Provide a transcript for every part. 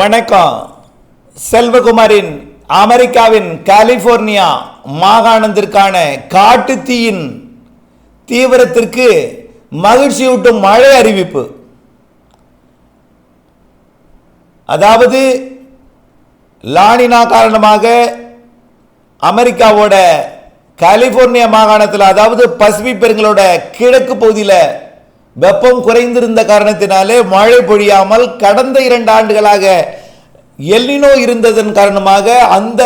வணக்கம். செல்வகுமாரின் அமெரிக்காவின் கலிபோர்னியா மாகாணத்திற்கான காட்டுத்தீயின் தீவிரத்திற்கு மகிழ்ச்சியூட்டும் மழை அறிவிப்பு. அதாவது லானினா காரணமாக அமெரிக்காவோட கலிபோர்னியா மாகாணத்தில் அதாவது பசிபிக் பெருங்களோட கிழக்கு பகுதியில் வெப்பம் குறைந்திருந்த காரணத்தினாலே மழை பொழியாமல் கடந்த இரண்டு ஆண்டுகளாக எல்லினோ இருந்ததன் காரணமாக அந்த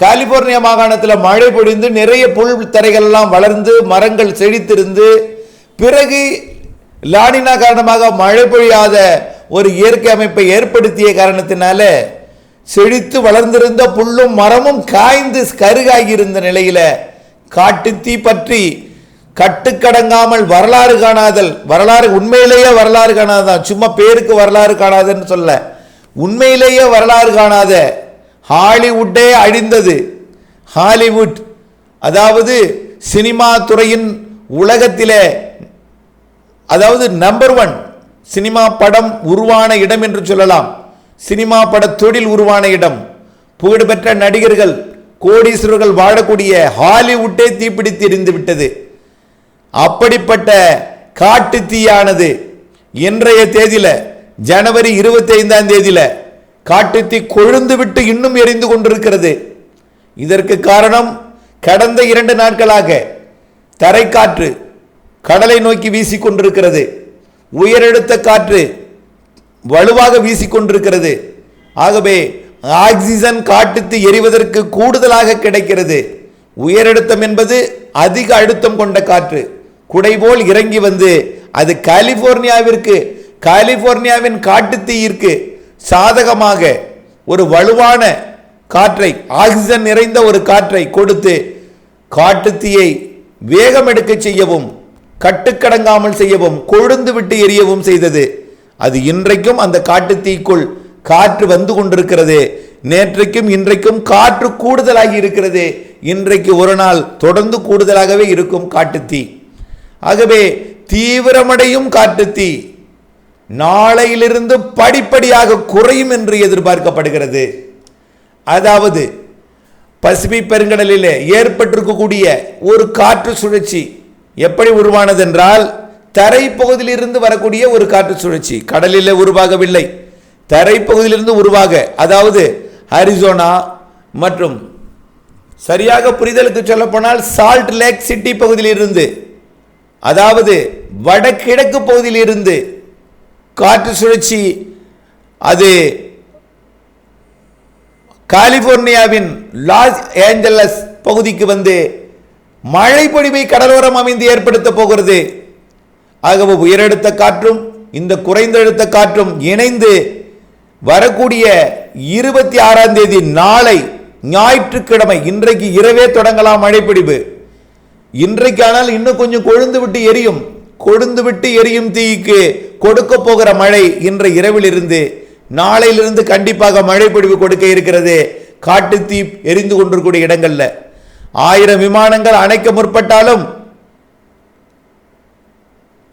கலிபோர்னியா மாகாணத்தில் மழை பொழிந்து நிறைய புல் தரைகள்லாம் வளர்ந்து மரங்கள் செழித்திருந்து பிறகு லானினா காரணமாக மழை பொழியாத ஒரு இயற்கை அமைப்பை ஏற்படுத்திய காரணத்தினால செழித்து வளர்ந்திருந்த புல்லும் மரமும் காய்ந்து கருகாகி இருந்த காட்டு காட்டுத்தீ பற்றி கட்டுக்கடங்காமல் வரலாறு காணாதல் வரலாறு உண்மையிலேயே வரலாறு காணாதான் சும்மா பேருக்கு வரலாறு காணாதுன்னு சொல்ல. உண்மையிலேயே வரலாறு காணாத ஹாலிவுட்டே அழிந்தது. ஹாலிவுட் அதாவது சினிமா துறையின் உலகத்திலே அதாவது நம்பர் ஒன் சினிமா படம் உருவான இடம் என்று சொல்லலாம். சினிமா பட தொழில் உருவான இடம். புகழ்பெற்ற நடிகர்கள் கோடீஸ்வரர்கள் வாழக்கூடிய ஹாலிவுட்டே தீப்பிடித்து எரிந்து விட்டது. அப்படிப்பட்ட காட்டு தீயானது இன்றைய தேதியில் ஜனவரி இருபத்தி ஐந்தாம் தேதியில் காட்டுத்தீ கொழுந்து விட்டு இன்னும் எரிந்து கொண்டிருக்கிறது. இதற்கு காரணம் கடந்த இரண்டு நாட்களாக தரைக்காற்று கடலை நோக்கி வீசிக்கொண்டிருக்கிறது. உயரழுத்த காற்று வலுவாக வீசிக்கொண்டிருக்கிறது. ஆகவே ஆக்சிஜன் காட்டுத்து எரிவதற்கு கூடுதலாக கிடைக்கிறது. உயரழுத்தம் என்பது அதிக அழுத்தம் கொண்ட காற்று. குடைபோல் இறங்கி வந்து அது கலிபோர்னியாவிற்கு கலிபோர்னியாவின் காட்டுத்தீயிற்கு சாதகமாக ஒரு வலுவான காற்றை ஆக்சிஜன் நிறைந்த ஒரு காற்றை கொடுத்து காட்டுத்தீயை வேகம் எடுக்க செய்யவும் கட்டுக்கடங்காமல் செய்யவும் கொழுந்து விட்டு எரியவும் செய்தது. அது இன்றைக்கும் அந்த காட்டுத்தீக்குள் காற்று வந்து கொண்டிருக்கிறது. நேற்றைக்கும் இன்றைக்கும் காற்று கூடுதலாகி இருக்கிறது. இன்றைக்கு ஒரு நாள் தொடர்ந்து கூடுதலாகவே இருக்கும் காட்டுத்தீ. ஆகவே தீவிரமடையும் காட்டுத்தீ. நாளையிலிருந்து படிப்படியாக குறையும் என்று எதிர்பார்க்கப்படுகிறது. அதாவது பசிபிக் பெருங்கடலிலே ஏற்பட்டிருக்கக்கூடிய ஒரு காற்று சுழற்சி எப்படி உருவானது என்றால் தரைப்பகுதியிலிருந்து வரக்கூடிய ஒரு காற்று சுழற்சி கடலில் உருவாகவில்லை. தரைப்பகுதியிலிருந்து உருவாக அதாவது ஹரிசோனா மற்றும் சரியாக புரிதலுக்கு சொல்லப்போனால் சால்ட் லேக் சிட்டி பகுதியிலிருந்து அதாவது வடகிழக்கு பகுதியிலிருந்து காற்று சுழற்சி அது கலிபோர்னியாவின் லாஸ் ஏஞ்சலஸ் பகுதிக்கு வந்து மழை பொழிவை கடலோரம் அமைந்து ஏற்படுத்த போகிறது. ஆகவே உயரழுத்த காற்றும் இந்த குறைந்தழுத்த காற்றும் இணைந்து வரக்கூடிய இருபத்தி ஆறாம் தேதி நாளை ஞாயிற்றுக்கிழமை இன்றைக்கு இரவே தொடங்கலாம் மழைப்பிடிவு இன்றைக்கு ஆனால் இன்னும் கொஞ்சம் கொழுந்து விட்டு எரியும். கொழுந்து விட்டு எரியும் தீக்கு. கொடுக்க போகிற மழை இன்று இரவிலிருந்து நாளையிலிருந்து கண்டிப்பாக மழை பொழிவு கொடுக்க இருக்கிறது. காட்டு தீ எரிந்து கொண்டிருக்கூடிய இடங்கள்ல. ஆயிரம் விமானங்கள் அணைக்க முற்பட்டாலும்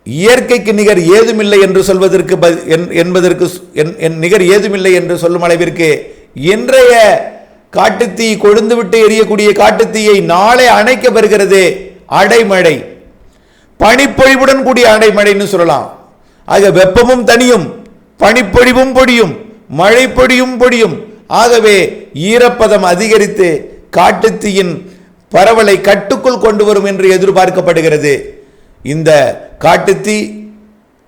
இயற்கைக்கு நிகர் ஏதுமில்லை என்று சொல்வதற்கு ப- என்- என்பதற்கு என்- என் நிகர் ஏதுமில்லை என்று சொல்லும் அளவிற்கு இன்றைய காட்டுத்தீ கொழுந்து விட்டு எரியக்கூடிய காட்டுத்தீயை நாளை அணைக்க வருகிறது அடைமழை. பனிப்பொழிவுடன் கூடிய அடைமழைன்னு சொல்லலாம். ஆக வெப்பமும் தனியும் பனிப்பொழிவும் பொடியும் மழை பொடியும் பொடியும். ஆகவே ஈரப்பதம் அதிகரித்து காட்டுத்தீயின் பரவலை கட்டுக்குள் கொண்டு வரும் என்று எதிர்பார்க்கப்படுகிறது. இந்த காட்டுத்தீ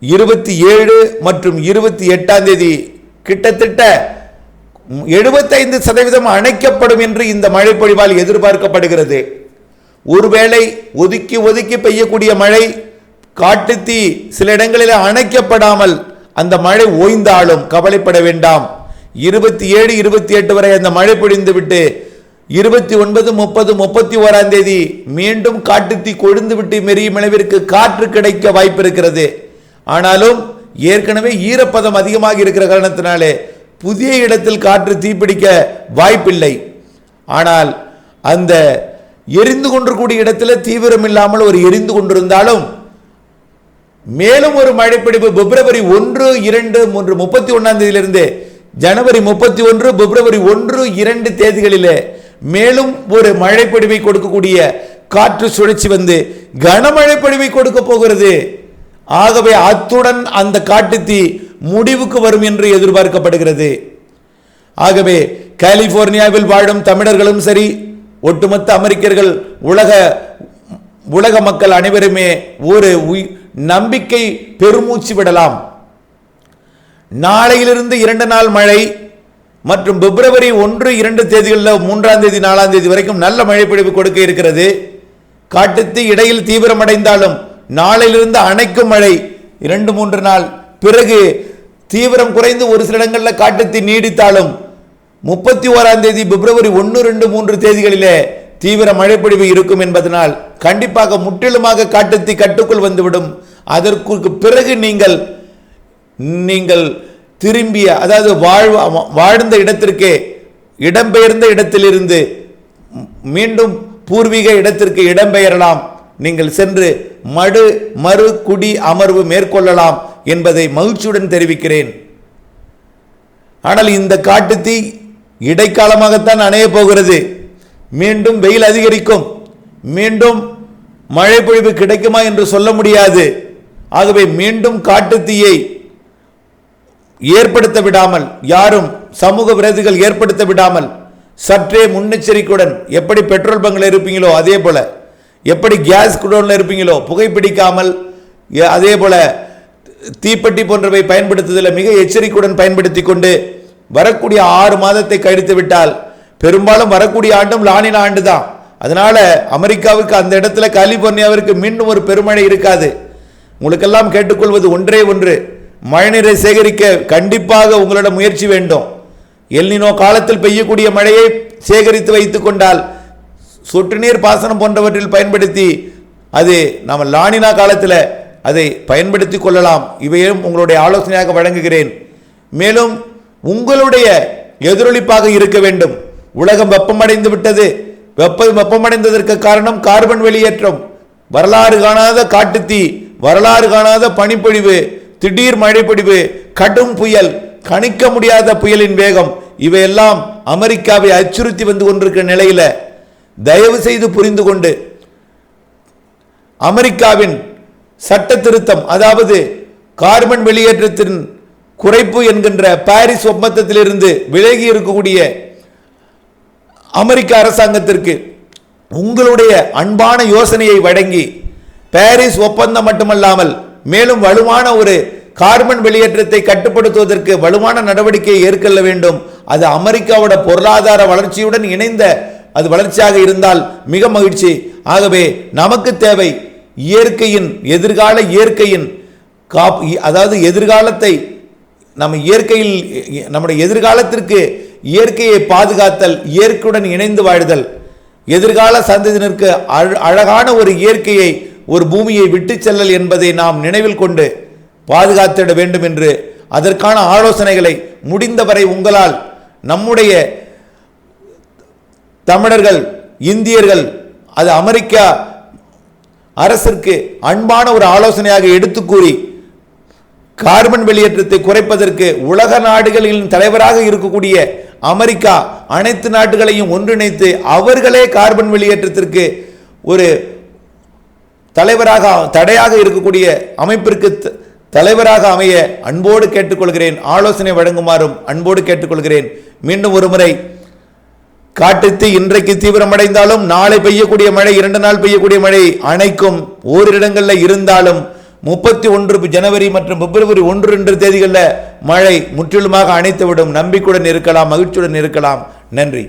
இருபத்தி ஏழு மற்றும் இருபத்தி எட்டாம் தேதி கிட்டத்தட்ட எழுபத்தைந்து சதவீதம் அணைக்கப்படும் என்று இந்த மழைப்பொழிவால் எதிர்பார்க்கப்படுகிறது. ஒருவேளை ஒதுக்கி ஒதுக்கி பெய்யக்கூடிய மழை காட்டுத்தீ சில இடங்களில் அணைக்கப்படாமல் அந்த மழை ஓய்ந்தாலும் கவலைப்பட வேண்டாம். இருபத்தி ஏழு இருபத்தி எட்டு வரை அந்த மழை பொழிந்துவிட்டு இருபத்தி ஒன்பது முப்பது முப்பத்தி ஓராம் தேதி மீண்டும் காட்டுத்தீ கொழுந்துவிட்டு மெரியும் அளவிற்கு காற்று கிடைக்க வாய்ப்பு இருக்கிறது ஆனாலும் ஏற்கனவே ஈரப்பதம் அதிகமாக இருக்கிற காரணத்தினாலே புதிய இடத்தில் காற்று தீப்பிடிக்க வாய்ப்பில்லை. ஆனால் அந்த எரிந்து கொண்டிருக்கூடிய இடத்துல தீவிரம் இல்லாமல் ஒரு எரிந்து கொண்டிருந்தாலும் மேலும் ஒரு மழைப்பிடிப்பு பிப்ரவரி ஒன்று இரண்டு மூன்று முப்பத்தி ஒன்னாம் தேதியிலிருந்து ஜனவரி முப்பத்தி ஒன்று பிப்ரவரி ஒன்று இரண்டு தேதிகளிலே மேலும் ஒரு மழைப்பொழிவை கொடுக்கக்கூடிய காற்று சுழற்சி வந்து கனமழை பொழிவை கொடுக்க போகிறது. ஆகவே அத்துடன் அந்த காட்டுத்தீ முடிவுக்கு வரும் என்று எதிர்பார்க்கப்படுகிறது. ஆகவே கலிபோர்னியாவில் வாழும் தமிழர்களும் சரி ஒட்டுமொத்த அமெரிக்கர்கள் உலக உலக மக்கள் அனைவருமே ஒரு உயிர் நம்பிக்கை பெருமூச்சு விடலாம். நாளையிலிருந்து இரண்டு நாள் மழை மற்றும் பிப்ரவரி ஒன்று இரண்டு தேதிகளில் மூன்றாம் தேதி நாலாம் தேதி வரைக்கும் நல்ல மழைப்பிடிப்பு கொடுக்க இருக்கிறது. காட்டுத்து இடையில் தீவிரமடைந்தாலும் நாளையிலிருந்து அணைக்கும் மழை இரண்டு மூன்று நாள். பிறகு தீவிரம் குறைந்து ஒரு சில இடங்களில் காட்டுத்தி நீடித்தாலும் முப்பத்தி ஓராம் தேதி பிப்ரவரி ஒன்று ரெண்டு மூன்று தேதிகளிலே தீவிர மழைப்பொழிவு இருக்கும் என்பதனால் கண்டிப்பாக முற்றிலுமாக காட்டுத்தீ கட்டுக்குள் வந்துவிடும். அதற்கு பிறகு நீங்கள் நீங்கள் திரும்பிய அதாவது வாழ் வாழ்ந்த இடத்திற்கே இடம்பெயர்ந்த இடத்திலிருந்து மீண்டும் பூர்வீக இடத்திற்கு இடம்பெயரலாம். நீங்கள் சென்று மடு மறு குடி அமர்வு மேற்கொள்ளலாம் என்பதை மகிழ்ச்சியுடன் தெரிவிக்கிறேன். ஆனால் இந்த காட்டுத்தீ இடைக்காலமாகத்தான் அணைய போகிறது. மீண்டும் வெயில் அதிகரிக்கும். மீண்டும் மழை பொழிவு கிடைக்குமா என்று சொல்ல முடியாது. ஆகவே மீண்டும் காட்டுத்தீயை ஏற்படுத்த விடாமல் யாரும் சமூக விரதிகள் ஏற்படுத்த விடாமல் சற்றே முன்னெச்சரிக்கையுடன் எப்படி பெட்ரோல் பங்கில் இருப்பீங்களோ அதே போல் எப்படி கேஸ் குடோனில் இருப்பீங்களோ புகைப்பிடிக்காமல் அதே போல் தீப்பெட்டி போன்றவை பயன்படுத்துதலில் மிக எச்சரிக்கையுடன் பயன்படுத்தி கொண்டு வரக்கூடிய ஆறு மாதத்தை கழித்து விட்டால் பெரும்பாலும் வரக்கூடிய ஆண்டும் லானின் ஆண்டு தான் அதனால அமெரிக்காவுக்கு அந்த இடத்துல கலிபோர்னியாவிற்கு மீண்டும் ஒரு பெருமழை இருக்காது. உங்களுக்கெல்லாம் கேட்டுக்கொள்வது ஒன்றே ஒன்று. மழைநீரை சேகரிக்க கண்டிப்பாக உங்களோட முயற்சி வேண்டும். எல்னினோ காலத்தில் பெய்யக்கூடிய மழையை சேகரித்து வைத்து கொண்டால் சொட்டு நீர் பாசனம் போன்றவற்றில் பயன்படுத்தி அது நம்ம லானினா காலத்தில் அதை பயன்படுத்தி கொள்ளலாம். இவையும் உங்களுடைய ஆலோசனையாக வழங்குகிறேன். மேலும் உங்களுடைய எதிரொலிப்பாக இருக்க வேண்டும். உலகம் வெப்பமடைந்து விட்டது. வெப்ப வெப்பமடைந்ததற்கு காரணம் கார்பன் வெளியேற்றம். வரலாறு காணாத காட்டுத்தீ வரலாறு காணாத பனிப்பொழிவு திடீர் மழைப்பொழிவு கடும் புயல் கணிக்க முடியாத புயலின் வேகம் இவையெல்லாம் அமெரிக்காவை அச்சுறுத்தி வந்து கொண்டிருக்கிற நிலையில தயவு செய்து புரிந்து கொண்டு அமெரிக்காவின் சட்ட திருத்தம் அதாவது கார்பன் வெளியேற்றத்தின் குறைப்பு என்கின்ற பாரிஸ் ஒப்பந்தத்திலிருந்து விலகி இருக்கக்கூடிய அமெரிக்க அரசாங்கத்திற்கு உங்களுடைய அன்பான யோசனையை வழங்கி பாரிஸ் ஒப்பந்தம் மட்டுமல்லாமல் மேலும் வலுவான ஒரு கார்பன் வெளியேற்றத்தை கட்டுப்படுத்துவதற்கு வலுவான நடவடிக்கையை ஏற்கொள்ள வேண்டும். அது அமெரிக்காவோட பொருளாதார வளர்ச்சியுடன் இணைந்த அது வளர்ச்சியாக இருந்தால் மிக மகிழ்ச்சி. ஆகவே நமக்கு தேவை இயற்கையின் எதிர்கால இயற்கையின் காப் அதாவது எதிர்காலத்தை நம்ம இயற்கையில் நம்முடைய எதிர்காலத்திற்கு இயற்கையை பாதுகாத்தல் இயற்கையுடன் இணைந்து வாழ்தல். எதிர்கால சந்ததியினருக்கு அழகான ஒரு இயற்கையை ஒரு பூமியை விட்டு செல்லல் என்பதை நாம் நினைவில் கொண்டு பாதுகாத்திட வேண்டும் என்று அதற்கான ஆலோசனைகளை முடிந்தவரை உங்களால் நம்முடைய தமிழர்கள் இந்தியர்கள் அது அமெரிக்கா அரசிற்கு அன்பான ஒரு ஆலோசனையாக எடுத்து கூறி கார்பன் வெளியேற்றத்தை குறைப்பதற்கு உலக நாடுகளின் தலைவராக இருக்கக்கூடிய அமெரிக்கா அனைத்து நாடுகளையும் ஒன்றிணைத்து அவர்களே கார்பன் வெளியேற்றத்திற்கு ஒரு தலைவராக தடையாக இருக்கக்கூடிய அமைப்பிற்கு த- தலைவராக அமைய அன்போடு கேட்டுக்கொள்கிறேன். ஆலோசனை வழங்குமாறும் அன்போடு கேட்டுக்கொள்கிறேன். மீண்டும் ஒருமுறை காட்டுத்து இன்றைக்கு தீவிரமடைந்தாலும் நாளை பெய்யக்கூடிய மழை இரண்டு நாள் பெய்யக்கூடிய மழை அணைக்கும் ஓரிடங்களில் இருந்தாலும் முப்பத்தி ஒன்று ஜனவரி மற்றும் பிப்ரவரி ஒன்று ரெண்டு தேதிகளில் மழை முற்றிலுமாக அணைத்துவிடும். நம்பிக்கையுடன் இருக்கலாம் மகிழ்ச்சியுடன் இருக்கலாம். நன்றி.